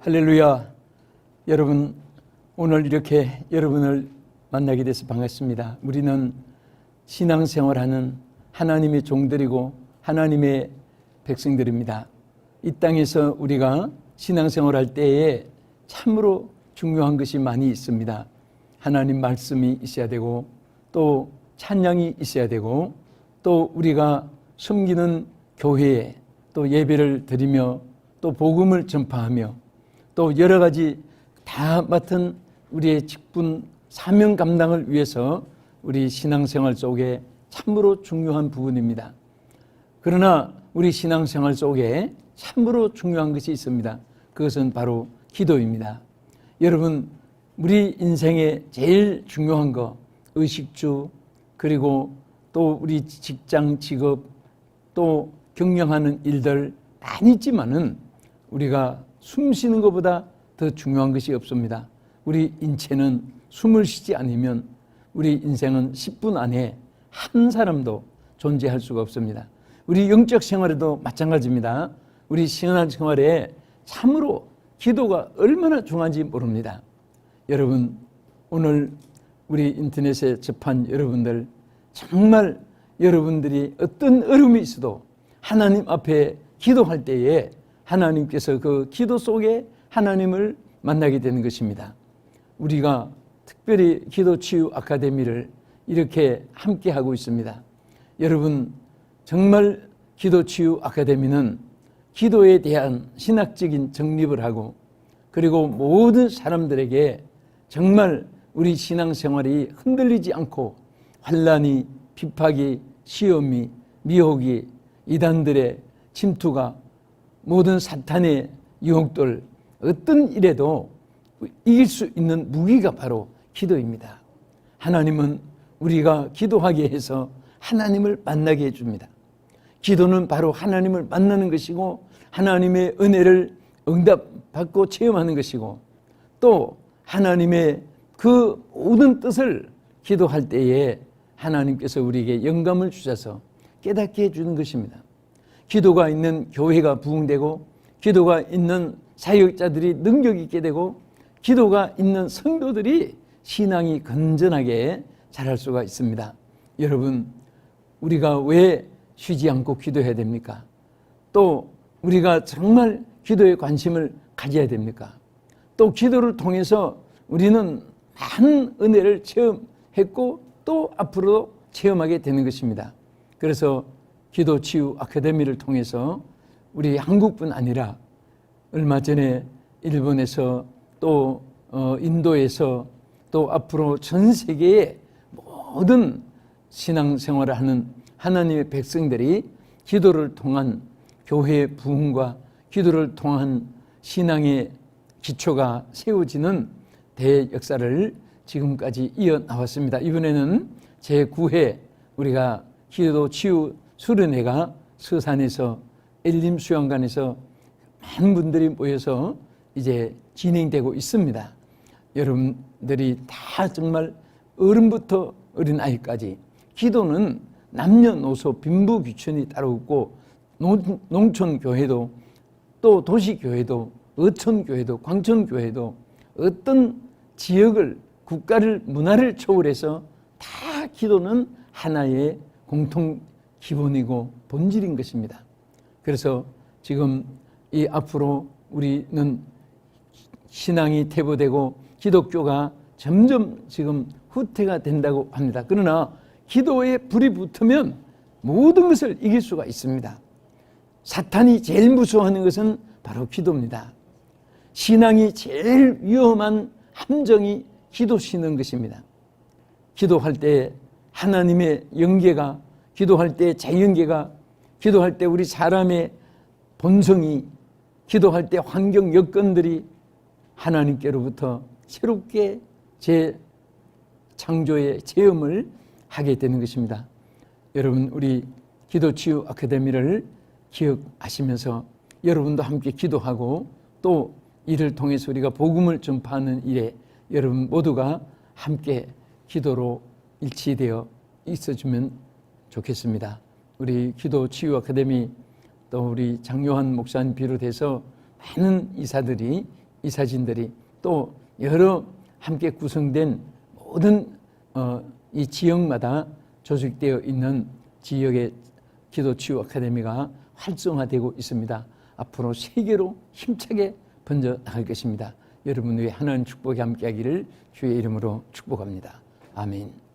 할렐루야. 여러분, 오늘 이렇게 여러분을 만나게 돼서 반갑습니다. 우리는 신앙생활하는 하나님의 종들이고 하나님의 백성들입니다. 이 땅에서 우리가 신앙생활할 때에 참으로 중요한 것이 많이 있습니다. 하나님 말씀이 있어야 되고 또 찬양이 있어야 되고 또 우리가 섬기는 교회에 또 예배를 드리며 또 복음을 전파하며 또 여러 가지 다 맡은 우리의 직분 사명 감당을 위해서 우리 신앙생활 속에 참으로 중요한 부분입니다. 그러나 우리 신앙생활 속에 참으로 중요한 것이 있습니다. 그것은 바로 기도입니다. 여러분, 우리 인생에 제일 중요한 거, 의식주, 그리고 또 우리 직장, 직업, 또 경영하는 일들 많이 있지만은 우리가 숨 쉬는 것보다 더 중요한 것이 없습니다. 우리 인체는 숨을 쉬지 않으면 우리 인생은 10분 안에 한 사람도 존재할 수가 없습니다. 우리 영적 생활에도 마찬가지입니다. 우리 신앙 생활에 참으로 기도가 얼마나 중요한지 모릅니다. 여러분, 오늘 우리 인터넷에 접한 여러분들 정말 여러분들이 어떤 어려움이 있어도 하나님 앞에 기도할 때에 하나님께서 그 기도 속에 하나님을 만나게 되는 것입니다. 우리가 특별히 기도 치유 아카데미를 이렇게 함께 하고 있습니다. 여러분 정말 기도 치유 아카데미는 기도에 대한 신학적인 정립을 하고 그리고 모든 사람들에게 정말 우리 신앙생활이 흔들리지 않고 환란이 핍박이 시험이 미혹이 이단들의 침투가 모든 사탄의 유혹들 어떤 일에도 이길 수 있는 무기가 바로 기도입니다. 하나님은 우리가 기도하게 해서 하나님을 만나게 해줍니다. 기도는 바로 하나님을 만나는 것이고 하나님의 은혜를 응답받고 체험하는 것이고 또 하나님의 그 모든 뜻을 기도할 때에 하나님께서 우리에게 영감을 주셔서 깨닫게 해주는 것입니다. 기도가 있는 교회가 부흥되고 기도가 있는 사역자들이 능력 있게 되고 기도가 있는 성도들이 신앙이 건전하게 자랄 수가 있습니다. 여러분, 우리가 왜 쉬지 않고 기도해야 됩니까? 또 우리가 정말 기도에 관심을 가져야 됩니까? 또 기도를 통해서 우리는 많은 은혜를 체험했고 또 앞으로도 체험하게 되는 것입니다. 그래서 기도 치유 아카데미를 통해서 우리 한국뿐 아니라 얼마 전에 일본에서 또 어, 인도에서 또 앞으로 전 세계의 모든 신앙생활을 하는 하나님의 백성들이 기도를 통한 교회의 부흥과 기도를 통한 신앙의 기초가 세워지는 대역사를 지금까지 이어 나왔습니다. 이번에는 제9회 우리가 기도 치유 수련회가 서산에서 엘림 수영관에서 많은 분들이 모여서 이제 진행되고 있습니다. 여러분들이 다 정말 어른부터 어린아이까지 기도는 남녀노소 빈부귀천이 따로 없고 농촌교회도 또 도시교회도 어촌교회도 광천교회도 어떤 지역을 국가를 문화를 초월해서 다 기도는 하나의 공통 기본이고 본질인 것입니다. 그래서 지금 이 앞으로 우리는 신앙이 퇴보되고 기독교가 점점 지금 후퇴가 된다고 합니다. 그러나 기도에 불이 붙으면 모든 것을 이길 수가 있습니다. 사탄이 제일 무서워하는 것은 바로 기도입니다. 신앙이 제일 위험한 함정이 기도 쉬는 것입니다. 기도할 때 하나님의 연계가 기도할 때 자연계가 기도할 때 우리 사람의 본성이 기도할 때 환경 여건들이 하나님께로부터 새롭게 제 창조의 체험을 하게 되는 것입니다. 여러분 우리 기도 치유 아카데미를 기억하시면서 여러분도 함께 기도하고 또 이를 통해서 우리가 복음을 전파하는 일에 여러분 모두가 함께 기도로 일치되어 있어주면 좋겠습니다. 우리 기도 치유 아카데미 또 우리 장요한 목사님 비롯해서 많은 이사들이 이 사진들이 또 여러 함께 구성된 모든 어, 이 지역마다 조직되어 있는 지역의 기도 치유 아카데미가 활성화되고 있습니다. 앞으로 세계로 힘차게 번져 나갈 것입니다. 여러분 위해 하나님 축복이 함께하기를 주의 이름으로 축복합니다. 아멘.